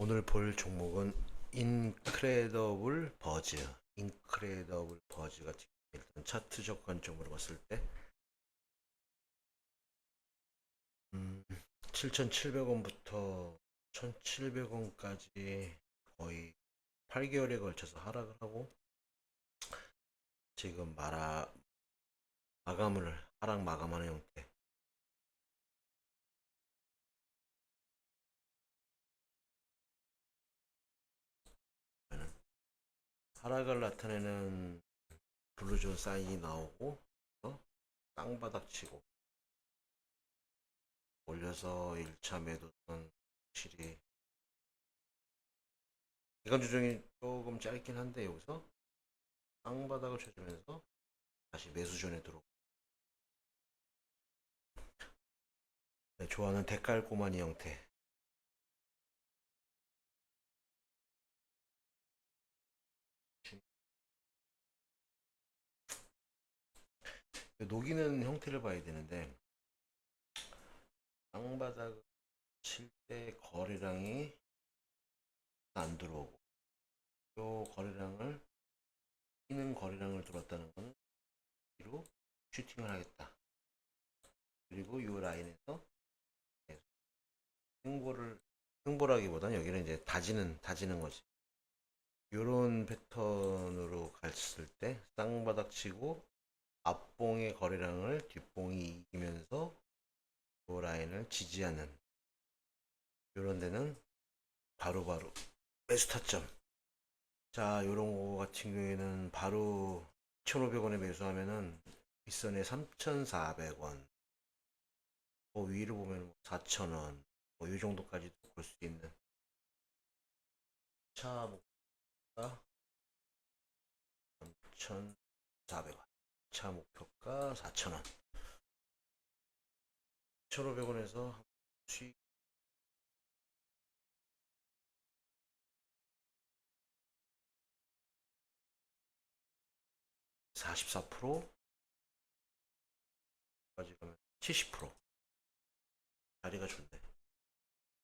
오늘 볼 종목은 인크레더블 버즈. 인크레더블 버즈 같은 일단 차트적 관점으로 봤을 때 음, 7,700원부터 1,700원까지 거의 8개월에 걸쳐서 하락을 하고 지금 마라 마감을 하락 마감하는 형태. 하락을 나타내는 블루존 사인이 나오고 어? 땅바닥 치고 올려서 1차 매도는 확실히 기간 조정이 조금 짧긴 한데 여기서 땅바닥을 쳐주면서 다시 매수존에 들어오고 네, 좋아하는 대깔 꼬마니 형태 녹이는 형태를 봐야 되는데 땅바닥을 칠 때 거래량이 안 들어오고 요 거래량을 끼는 거래량을 들었다는 거는 뒤로 슈팅을 하겠다. 그리고 요 라인에서 횡보를 횡보라기보다는 여기는 이제 다지는 다지는 거지. 요런 패턴으로 갔을 때 땅바닥 치고 앞봉의 거래량을 뒷봉이 이기면서 그 라인을 지지하는 이런 데는 바로바로 매수 타점. 자 요런 거 같은 경우에는 바로 1,500원에 매수하면은 윗선에 3,400원. 뭐 위를 보면 4,000원. 뭐 이 정도까지 볼수 있는. 차 목표가 3,400원 차 목표가 4,000원. 1,500원에서 수익 (44%) 까지 가면 (70%) 자리가 좋네.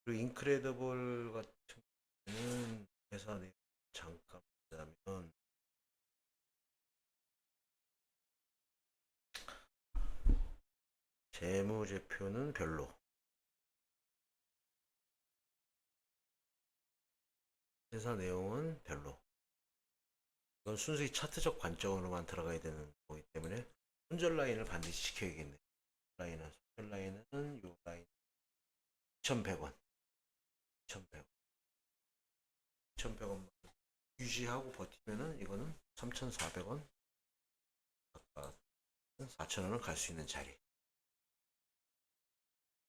그리고 인크레더블 같은 경우는 회사 내 잠깐 보자면 재무제표는 별로. 회사 내용은 별로. 이건 순수히 차트적 관점으로만 들어가야 되는 거기 때문에 손절 라인을 반드시 지켜야겠네. 라인은 손절 라인은 요 라인 2,100원. 2,100원. 2,100원 유지하고 버티면은 이거는 3,400원. 아까 4,000원을 갈수 있는 자리.